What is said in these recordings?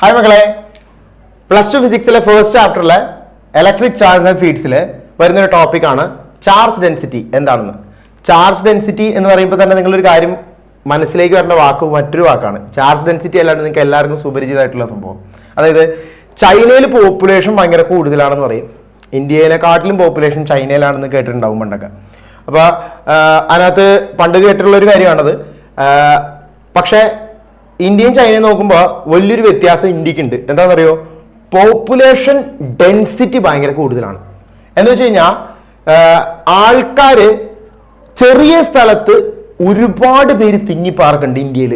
Hi മക്കളെ. Plus two ഫിസിക്സിലെ first ചാപ്റ്ററിലെ ഇലക്ട്രിക് ചാർജ് ആൻഡ് ഫീഡ്സിൽ വരുന്നൊരു ടോപ്പിക്കാണ് ചാർജ് ഡെൻസിറ്റി എന്താണെന്ന്. ചാർജ് ഡെൻസിറ്റി എന്ന് പറയുമ്പോൾ തന്നെ നിങ്ങളൊരു കാര്യം മനസ്സിലേക്ക് വരേണ്ട വാക്ക് മറ്റൊരു വാക്കാണ്. ചാർജ് ഡെൻസിറ്റി അല്ലാണ്ട് നിങ്ങൾക്ക് എല്ലാവർക്കും സുപരിചിതമായിട്ടുള്ള സംഭവം. അതായത് ചൈനയിൽ പോപ്പുലേഷൻ ഭയങ്കര കൂടുതലാണെന്ന് പറയും. ഇന്ത്യയിലെക്കാട്ടിലും പോപ്പുലേഷൻ ചൈനയിലാണെന്ന് കേട്ടിട്ടുണ്ടാവും പണ്ടൊക്കെ. അപ്പോൾ അതിനകത്ത് പണ്ട് കേട്ടിട്ടുള്ള ഒരു കാര്യമാണത് പക്ഷേ ഇന്ത്യയും ചൈനയും നോക്കുമ്പോൾ വലിയൊരു വ്യത്യാസം ഇന്ത്യക്കുണ്ട്. എന്താണെന്നറിയോ? പോപ്പുലേഷൻ ഡെൻസിറ്റി ഭയങ്കര കൂടുതലാണ്. എന്ന് വെച്ച് കഴിഞ്ഞാൽ ആൾക്കാർ ചെറിയ സ്ഥലത്ത് ഒരുപാട് പേര് തിങ്ങിപ്പാർക്കുണ്ട് ഇന്ത്യയിൽ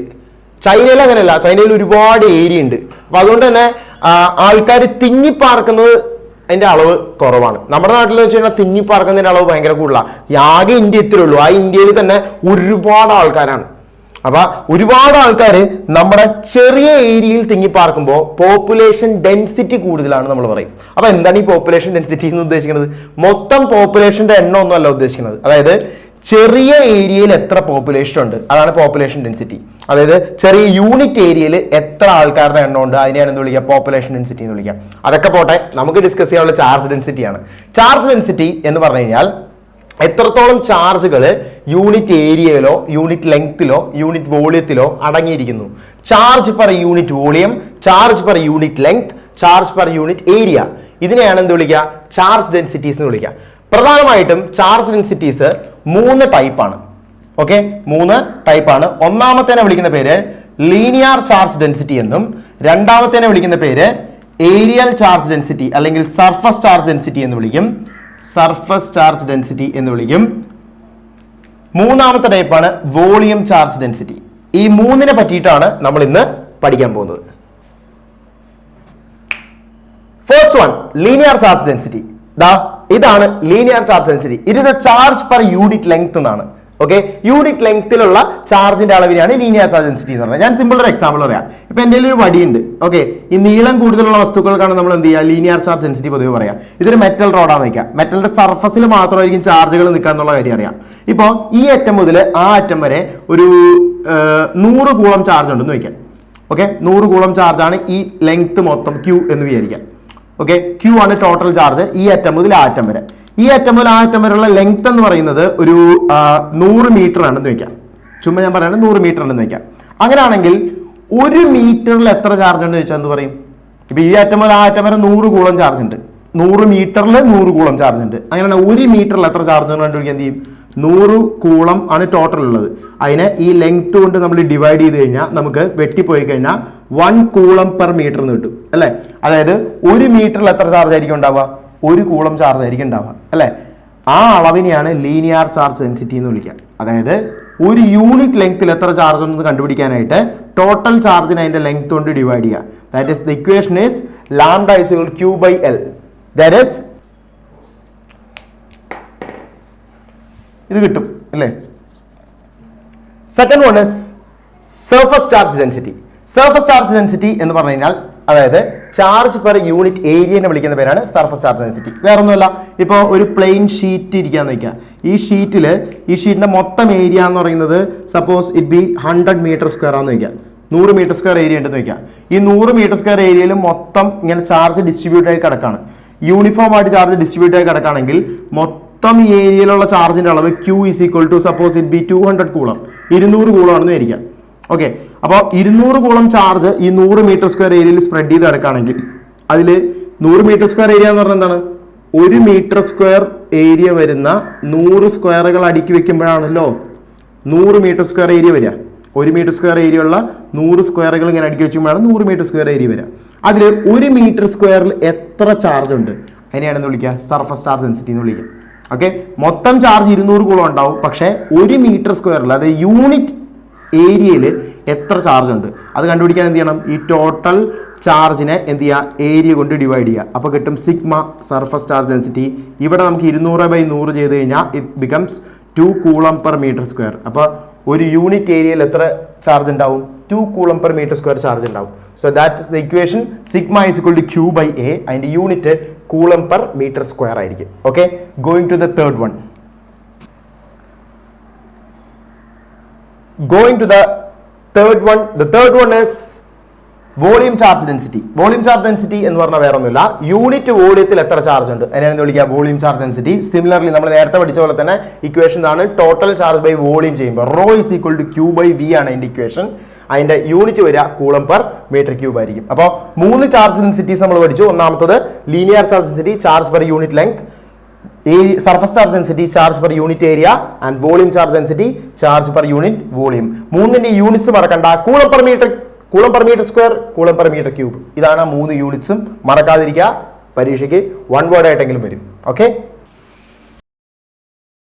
ചൈനയിൽ അങ്ങനെയല്ല. ചൈനയിൽ ഒരുപാട് ഏരിയ ഉണ്ട്. അപ്പം അതുകൊണ്ട് തന്നെ ആൾക്കാർ തിങ്ങിപ്പാർക്കുന്നത് അതിന്റെ അളവ് കുറവാണ്. നമ്മുടെ നാട്ടിൽ വെച്ച് കഴിഞ്ഞാൽ തിങ്ങിപ്പാർക്കുന്നതിന്റെ അളവ് ഭയങ്കര കൂടുതലാണ് ആകെ ഇന്ത്യ ഇത്രയുള്ളൂ ആ ഇന്ത്യയിൽ തന്നെ ഒരുപാട് ആൾക്കാരാണ്. അപ്പൊ ഒരുപാട് ആൾക്കാർ നമ്മുടെ ചെറിയ ഏരിയയിൽ തിങ്ങിപ്പാർക്കുമ്പോൾ പോപ്പുലേഷൻ ഡെൻസിറ്റി കൂടുതലാണ് നമ്മൾ പറയും. അപ്പൊ എന്താണ് ഈ പോപ്പുലേഷൻ ഡെൻസിറ്റി എന്ന് ഉദ്ദേശിക്കുന്നത്? മൊത്തം പോപ്പുലേഷന്റെ എണ്ണം ഒന്നും അല്ല ഉദ്ദേശിക്കുന്നത്. അതായത് ചെറിയ ഏരിയയിൽ എത്ര പോപ്പുലേഷൻ ഉണ്ട്? അതാണ് പോപ്പുലേഷൻ ഡെൻസിറ്റി അതായത് ചെറിയ യൂണിറ്റ് ഏരിയയിൽ എത്ര ആൾക്കാരുടെ എണ്ണം ഉണ്ട്? അതിനെയാണ് എന്ത് വിളിക്കുക? പോപ്പുലേഷൻ ഡെൻസിറ്റി എന്ന് വിളിക്കുക. അതൊക്കെ പോട്ടെ നമുക്ക് ഡിസ്കസ് ചെയ്യാനുള്ള ചാർജ് ഡെൻസിറ്റിയാണ് ചാർജ് ഡെൻസിറ്റി എന്ന് പറഞ്ഞു കഴിഞ്ഞാൽ എത്രത്തോളം ചാർജുകൾ യൂണിറ്റ് ഏരിയയിലോ യൂണിറ്റ് ലെങ്ത്തിലോ യൂണിറ്റ് വോളിയത്തിലോ അടങ്ങിയിരിക്കുന്നു? Charge per unit volume charge per unit length charge per unit area. ഇതിനെയാണ് എന്ത് വിളിക്കുക ചാർജ് ഡെൻസിറ്റീസ് എന്ന് വിളിക്കുക പ്രധാനമായിട്ടും ചാർജ് ഡെൻസിറ്റീസ് മൂന്ന് ടൈപ്പാണ് ഓക്കെ മൂന്ന് ടൈപ്പാണ് ഒന്നാമത്തേനെ വിളിക്കുന്ന പേര് ലീനിയർ ചാർജ് ഡെൻസിറ്റി എന്നും രണ്ടാമത്തേനെ വിളിക്കുന്ന പേര് ഏരിയൽ ചാർജ് ഡെൻസിറ്റി അല്ലെങ്കിൽ സർഫസ് ചാർജ് ഡെൻസിറ്റി എന്ന് വിളിക്കും. സർഫസ് ചാർജ് ഡെൻസിറ്റി എന്ന് വിളിക്കും. മൂന്നാമത്തെ ടൈപ്പാണ് വോളിയം ചാർജ് ഡെൻസിറ്റി. ഈ മൂന്നിനെ പറ്റിയിട്ടാണ് നമ്മൾ ഇന്ന് പഠിക്കാൻ പോകുന്നത്. First one linear charge density ദാ ഇതാണ് linear charge density it is a charge per unit length എന്നാണ്. ഓക്കെ യൂണിറ്റ് ലെങ്ത്തിലുള്ള ചാർജിന്റെ അളവിനെയാണ് ലീനിയർ ചാർജ് ഡെൻസിറ്റി എന്ന് പറയുന്നത് ഞാൻ സിമ്പിൾ ഒരു എക്സാമ്പിൾ പറയാം. ഇപ്പൊ എന്റെ ഒരു വടിയുണ്ട്. ഓക്കെ ഈ നീളം കൂടുതലുള്ള വസ്തുക്കൾക്കാണ് നമ്മൾ എന്ത് ചെയ്യുക? ലീനിയർ ചാർജ് ഡെൻസിറ്റി പൊതുവെ പറയാം. ഇതൊരു മെറ്റൽ റോഡാന്ന് വെക്കാം മെറ്റലിന്റെ സർഫസിൽ മാത്രമായിരിക്കും ചാർജുകൾ നിൽക്കുക എന്നുള്ള കാര്യം അറിയാം. ഇപ്പോൾ ഈ അറ്റം മുതൽ ആ അറ്റം വരെ ഒരു നൂറ് കൂളം ചാർജ് ഉണ്ടെന്ന് വയ്ക്കാം ഓക്കെ നൂറ് കൂളം ചാർജാണ് ഈ ലെങ്ത് മൊത്തം ക്യൂ എന്ന് വിചാരിക്കാം. ഓക്കെ ക്യൂ ആണ് ടോട്ടൽ ചാർജ് ഈ അറ്റം മുതൽ ആ അറ്റം വരെ. ഈ അറ്റം മുതൽ ആ അറ്റം വരെയുള്ള ലെങ്ത് എന്ന് പറയുന്നത് ഒരു നൂറ് മീറ്റർ ആണെന്ന് വെക്കാം ചുമ്മാ ഞാൻ പറയുന്നത് നൂറ് മീറ്റർ ആണെന്ന് വെക്കാം അങ്ങനെയാണെങ്കിൽ ഒരു മീറ്ററിൽ എത്ര ചാർജ് ഉണ്ട് ചോദിച്ചാൽ എന്ത് പറയും? ഇപ്പൊ ഈ അറ്റം മുതൽ ആ അറ്റം വരെ നൂറ് കൂളം ചാർജ് ഉണ്ട്. നൂറ് മീറ്ററിൽ നൂറ് കൂളം ചാർജ് ഉണ്ട്. അങ്ങനെയാണ് ഒരു മീറ്ററിൽ എത്ര ചാർജ് കണ്ടുപിടിക്കാൻ എന്ത് ചെയ്യും? നൂറ് കൂളം ആണ് ടോട്ടൽ ഉള്ളത്. അതിനെ ഈ ലെങ്ത് കൊണ്ട് നമ്മൾ ഡിവൈഡ് ചെയ്ത് കഴിഞ്ഞാൽ നമുക്ക് വെട്ടിപ്പോയി കഴിഞ്ഞാൽ വൺ കൂളം പെർ മീറ്റർ എന്ന് കിട്ടും. അല്ലേ? അതായത് ഒരു മീറ്ററിൽ എത്ര ചാർജ് ആയിരിക്കും ഉണ്ടാവുക? ഒരു കൂളം ചാർജ് ആയിരിക്കും ഉണ്ടാവുക അല്ലേ? ആ അളവിനെയാണ് ലീനിയർ ചാർജ് ഡെൻസിറ്റി എന്ന് വിളിക്കുക. അതായത് ഒരു യൂണിറ്റ് ലെങ്ത്തിൽ എത്ര ചാർജ് ഉണ്ടെന്ന് കണ്ടുപിടിക്കാനായിട്ട് ടോട്ടൽ ചാർജിനെ അതിന്റെ ലെങ്ത് കൊണ്ട് ഡിവൈഡ് ചെയ്യുക. That is the equation is lambda is Q by L that is ഇത് കിട്ടും അല്ലേ? Second one is surface charge density surface charge density എന്ന് പറഞ്ഞു കഴിഞ്ഞാൽ അതായത് ചാർജ് പെർ യൂണിറ്റ് ഏരിയനെ വിളിക്കുന്ന പേരാണ് സർഫസ് ചാർജ് ഡെൻസിറ്റി വേറെ ഒന്നുമല്ല ഇപ്പോൾ ഒരു പ്ലെയിൻ ഷീറ്റ് ഇരിക്കാന്ന് വയ്ക്കുക ഈ ഷീറ്റിൽ ഈ ഷീറ്റിന്റെ മൊത്തം ഏരിയ എന്ന് പറയുന്നത് suppose it be hundred metre square ആണെന്ന് വയ്ക്കുക നൂറ് മീറ്റർ സ്ക്വയർ ഏരിയ ഉണ്ടെന്ന് വയ്ക്കുക ഈ നൂറ് മീറ്റർ സ്ക്വയർ ഏരിയയിൽ മൊത്തം ഇങ്ങനെ ചാർജ് ഡിസ്ട്രിബ്യൂട്ട് ആയി കിടക്കാണ്. യൂണിഫോം ആയിട്ട് ചാർജ് ഡിസ്ട്രിബ്യൂട്ട് ആയി കിടക്കുകയാണെങ്കിൽ മൊത്തം ഏരിയയിലുള്ള ചാർജിന്റെ അളവ് Q is equal to suppose it be two hundred coulomb ഇരുന്നൂറ് കൂളം ആണെന്ന് വിചാരിക്കാം. ഓക്കെ അപ്പോൾ ഇരുന്നൂറ് കൂളം ചാർജ് ഈ നൂറ് മീറ്റർ സ്ക്വയർ ഏരിയയിൽ സ്പ്രെഡ് ചെയ്ത് കിടക്കുകയാണെങ്കിൽ അതിൽ നൂറ് മീറ്റർ സ്ക്വയർ ഏരിയ എന്ന് പറഞ്ഞാൽ എന്താണ്? ഒരു മീറ്റർ സ്ക്വയർ ഏരിയ വരുന്ന നൂറ് സ്ക്വയറുകൾ അടുക്കി വെക്കുമ്പോഴാണല്ലോ നൂറ് മീറ്റർ സ്ക്വയർ ഏരിയ വരിക. ഒരു മീറ്റർ സ്ക്വയർ ഏരിയ ഉള്ള നൂറ് സ്ക്വയറുകൾ ഇങ്ങനെ അടുക്കി വെച്ചുമ്പോഴാണ് നൂറ് മീറ്റർ സ്ക്വയർ ഏരിയ വരിക. അതിൽ ഒരു മീറ്റർ സ്ക്വയറിൽ എത്ര ചാർജ് ഉണ്ട്? അതിനെയാണെന്ന് വിളിക്കുക. സർഫസ് ചാർജ് ഡെൻസിറ്റി എന്ന് വിളിക്കുക. ഓക്കെ മൊത്തം ചാർജ് ഇരുന്നൂറ് കൂളം ഉണ്ടാവും. പക്ഷേ ഒരു മീറ്റർ സ്ക്വയറിൽ അതായത് യൂണിറ്റ് ഏരിയയിൽ എത്ര ചാർജ് ഉണ്ട്? അത് കണ്ടുപിടിക്കാൻ എന്ത് ചെയ്യണം? ഈ ടോട്ടൽ ചാർജിനെ എന്ത് ചെയ്യുക? ഏരിയ കൊണ്ട് ഡിവൈഡ് ചെയ്യുക. അപ്പോൾ കിട്ടും സിഗ്മ സർഫസ് ചാർജ് ഡെൻസിറ്റി ഇവിടെ നമുക്ക് ഇരുന്നൂറ് ബൈ നൂറ് ചെയ്ത് കഴിഞ്ഞാൽ it becomes two coulomb per metre square അപ്പോൾ ഒരു യൂണിറ്റ് ഏരിയയിൽ എത്ര ചാർജ് ഉണ്ടാവും? Two coulomb per metre square charge ഉണ്ടാവും. So that is the equation sigma is equal to Q by A അതിന്റെ unit coulomb per metre square ആയിരിക്കും. Okay going to the third one going to the third one. The third one is volume charge density volume charge density എന്ന് പറഞ്ഞാൽ വേറെ ഒന്നുമില്ല unit വോളിയത്തിൽ എത്ര charge ഉണ്ട്? അതിനെ വിളിക്കുക? വോളിയം ചാർജ് ഡെൻസിറ്റി സിമിലർലി നമ്മൾ നേരത്തെ പഠിച്ച പോലെ തന്നെ ഇക്വേഷൻ ആണ് ടോട്ടൽ ചാർജ് ബൈ വോളിയം ചെയ്യുമ്പോൾ rho is equal to Q by V ആണ് അതിന്റെ ഇക്വേഷൻ അതിന്റെ യൂണിറ്റ് വരിക കൂളം പെർ മീറ്റർ ക്യൂബ് ആയിരിക്കും. അപ്പോൾ മൂന്ന് ചാർജ് ഡെൻസിറ്റീസ് നമ്മൾ പഠിച്ചു. ഒന്നാമത്തത് linear charge density charge per unit length surface charge density charge per unit area and volume charge density charge per unit volume മൂന്നിന്റെ യൂണിറ്റ്സ് മറക്കണ്ട. Coulomb per metre coulomb per metre square coulomb per metre cube ഇതാണ് മൂന്ന് യൂണിറ്റ്സും മറക്കാതിരിക്കുക. പരീക്ഷയ്ക്ക് one word ആയിട്ടെങ്കിലും വരും. Okay